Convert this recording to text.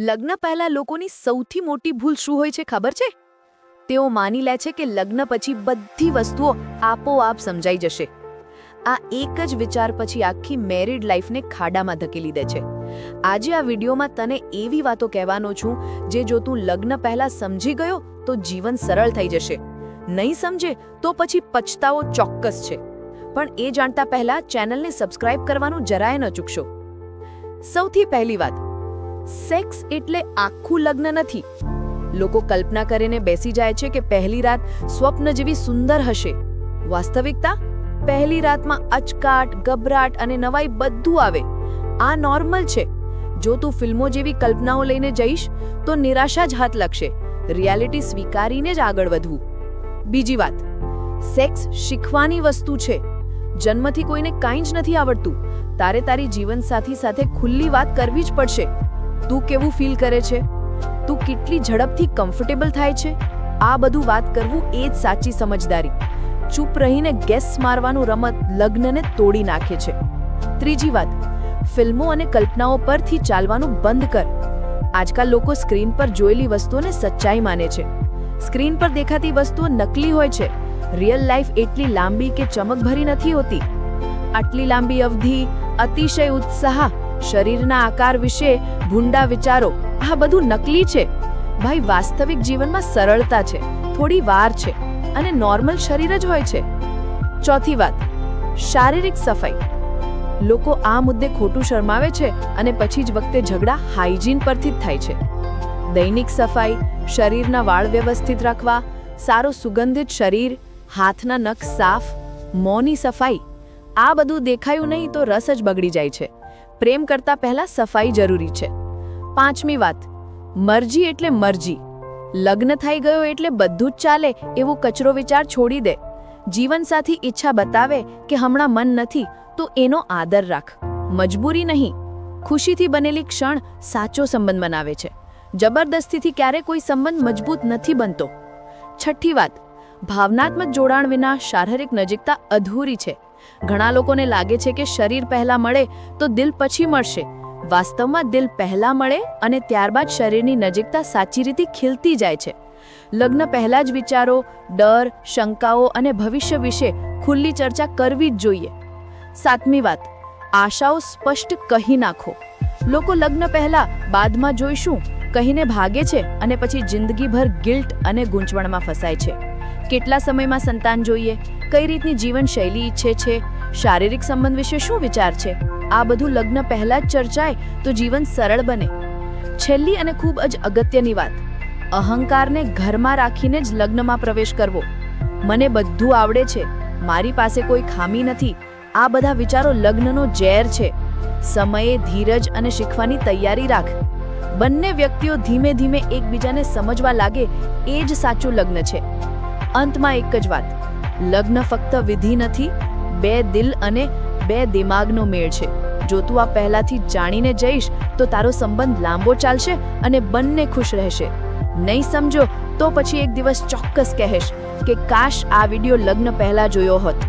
લગ્ન પહેલા લોકોની સૌથી મોટી ભૂલ શું હોય છે ખબર છે? તેઓ માની લે છે કે લગ્ન પછી બધી વસ્તુઓ આપોઆપ સમજાઈ જશે. આ એક જ વિચાર પછી આખી મેરિડ લાઈફને ખાડામાં ધકેલી દે છે. આજે આ વિડીયોમાં તને એવી વાતો કહેવાનો છું, જે જો તું લગ્ન પહેલા સમજી ગયો, તો જીવન સરળ થઈ જશે. નહીં સમજે, તો પછી પછતાવો ચોક્કસ છે. પણ એ જાણતા પહેલા ચેનલને સબસ્ક્રાઇબ કરવાનું જરાય ન ચૂકશો. સૌથી પહેલી વાત સેક્સ એટલે આખું લગ્ન નથી. લોકો કલ્પના કરીને બેસી જાય છે કે પહેલી રાત સ્વપ્ન જેવી સુંદર હશે. વાસ્તવિકતા? પહેલી રાતમાં અચકાટ, ગભરાટ અને નવાઈ બધું આવે. આ નોર્મલ છે. જો તું ફિલ્મો જેવી કલ્પનાઓ લઈને જઈશ, તો નિરાશા જ હાથ લગશે. રિયાલિટી સ્વીકારીને જ આગળ વધવું. બીજી વાત. સેક્સ શીખવાની વસ્તુ છે. જન્મથી કોઈને કાંઈ જ નથી આવડતું. તારે તારી જીવનસાથી સાથે ખુલ્લી વાત કરવી જ પડશે. તું કેવું ફીલ કરે છે? તું કેટલી ઝડપથી કમ્ફર્ટેબલ થાય છે? આ બધું વાત કરવું એ જ સાચી સમજદારી. ચૂપ રહીને ગેસ મારવાનું રમત લગ્નને તોડી નાખે છે. ત્રીજી વાત, ફિલ્મો અને કલ્પનાઓ પરથી ચાલવાનું બંધ કર. આજકાલ લોકો સ્ક્રીન પર જોયેલી વસ્તુઓને સચ્ચાઈ માને છે. સ્ક્રીન પર દેખાતી વસ્તુઓ નકલી હોય છે. રિયલ લાઈફ એટલી લાંબી કે ચમકભરી નથી હોતી. આટલી લાંબી અવધિ, અતિશય ઉત્સાહ શરીરના આકાર વિશે ભૂંડા વિચારો, આ બધું નકલી છે. ભાઈ, વાસ્તવિક જીવનમાં સરળતા છે, થોડી વાર છે, અને નોર્મલ શરીર જ હોય છે. ચોથી વાત, શારીરિક સફાઈ. લોકો આ મુદ્દે ખોટું શરમાવે છે અને પછી જ વખતે ઝઘડા હાઇજીન પરથી જ થાય છે. દૈનિક સફાઈ, શરીરના વાળ વ્યવસ્થિત રાખવા, સારો સુગંધિત શરીર, હાથના નખ સાફ, મોંની સફાઈ, આ બધું દેખાયું નહીં તો રસ જ બગડી જાય છે. પ્રેમ કરતા પહેલા સફાઈ જરૂરી છે. પાંચમી વાત, મરજી એટલે મરજી. લગ્ન થઈ ગયો એટલે બધું જ ચાલે એવો કચરો વિચાર છોડી દે. જીવનસાથી ઈચ્છા બતાવે કે હમણાં મન નથી, તો એનો આદર રાખ. મજબૂરી નહીં, ખુશીથી બનેલી ક્ષણ સાચો સંબંધ બનાવે છે. જબરદસ્તીથી ક્યારે કોઈ સંબંધ મજબૂત નથી બનતો. છઠ્ઠી વાત, ભાવનાત્મક જોડાણ વિના શારીરિક નજીકતા અધૂરી છે. ઘણા લોકોને લાગે છે કે શરીર પહેલા મળે તો દિલ પછી મળશે. વાસ્તવમાં દિલ પહેલા મળે અને ત્યારબાદ શરીરની નજીકતા સાચી રીતે ખીલતી જાય છે. લગ્ન પહેલા જ વિચારો, ડર, શંકાઓ અને ભવિષ્ય વિશે ખુલ્લી ચર્ચા કરવી જ જોઈએ. સાતમી વાત, આશાઓ સ્પષ્ટ કહી નાખો. લોકો લગ્ન પહેલા બાદમાં જોઈશું, કહીને ભાગે છે અને પછી જિંદગીભર ગિલ્ટ અને ગૂંચવણમાં ફસાય છે. કેટલા સમયમાં સંતાન જોઈએ? કઈ રીતની જીવનશૈલી ઈચ્છે છે? શારીરિક સંબંધ વિશે શું વિચાર છે? આ બધું લગ્ન પહેલા જ ચર્ચાય તો જીવન સરળ બને. છેલ્લી અને ખૂબ જ અગત્યની વાત, અહંકારને ઘરમાં રાખીને જ લગ્નમાં પ્રવેશ કરવો. મને બધું આવડે છે, મારી પાસે કોઈ ખામી નથી. આ બધા વિચારો લગ્નનો ઝેર છે. સમયે ધીરજ અને શીખવાની તૈયારી રાખ. બંને વ્યક્તિઓ ધીમે ધીમે એકબીજાને સમજવા લાગે, એ જ સાચું લગ્ન છે. અંતમાં એક જ વાત લગ્ન ફક્ત વિધિ નથી, બે દિલ અને બે દિમાગનો મેળ છે. જો તું આ પહેલાથી જાણીને જઈશ, તો તારો સંબંધ લાંબો ચાલશે અને બંને ખુશ રહેશે. નહીં સમજો તો પછી એક દિવસ ચોક્કસ કહેશ કે કાશ આ વિડિયો લગ્ન પહેલા જોયો હોત.